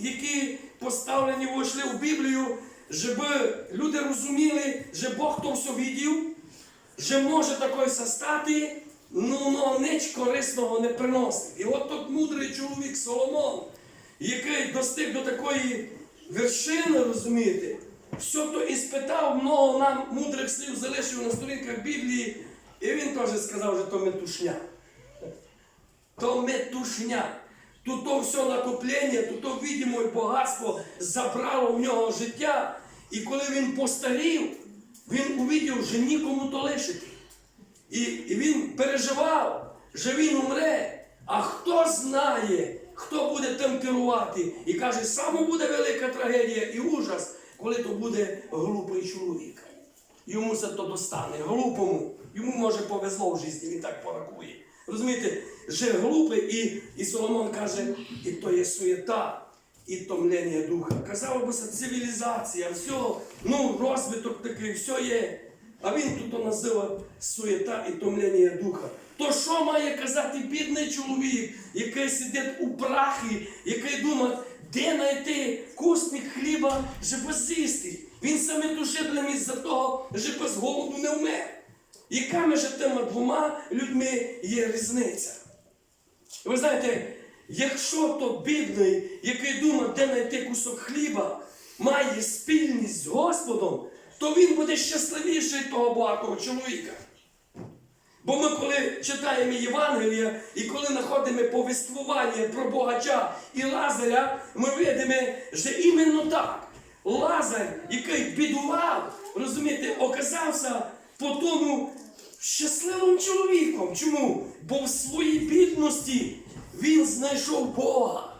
які поставлені вийшли в Біблію, щоб люди розуміли, що Бог то все видів, що може таке стати, ну, ніч корисного не приносить. І от тут мудрий чоловік Соломон, який достиг до такої вершини, розумієте, все то і спитав, много нам мудрих слів залишив на сторінках Біблії, і він теж сказав, що то метушня. То метушня. Тут то все накоплення, тут то видимо і багатство забрало в нього життя. І коли він постарів, він увидів, що нікому то лишити. І він переживав, що він умре. А хто знає, хто буде тим керувати? І каже, саме буде велика трагедія і ужас, коли то буде глупий чоловік. Йому це то достане, глупому. Йому може повезло в житті, він так порахує. Розумієте, же глупий, і, і Соломон каже, і то є суєта, і томлення духа. Казав би, це цивілізація, все, ну, розвиток такий, все є. А він тут називає суєта і томлення духа. То що має казати бідний чоловік, який сидить у прахі, який думає, де знайти кусник хліба, щоб з'їсти? Він саме тушиблем із-за того, щоб з голоду не вмер. Яка між тими двома людьми є різниця? Ви знаєте, якщо то бідний, який думає, де знайти кусок хліба, має спільність з Господом, то він буде щасливіший того багатого чоловіка. Бо ми, коли читаємо Євангелія і коли знаходимо повествування про Богача і Лазаря, ми видимо, що іменно так. Лазар, який бідував, розумієте, оказався по тому щасливим чоловіком. Чому? Бо в своїй бідності він знайшов Бога.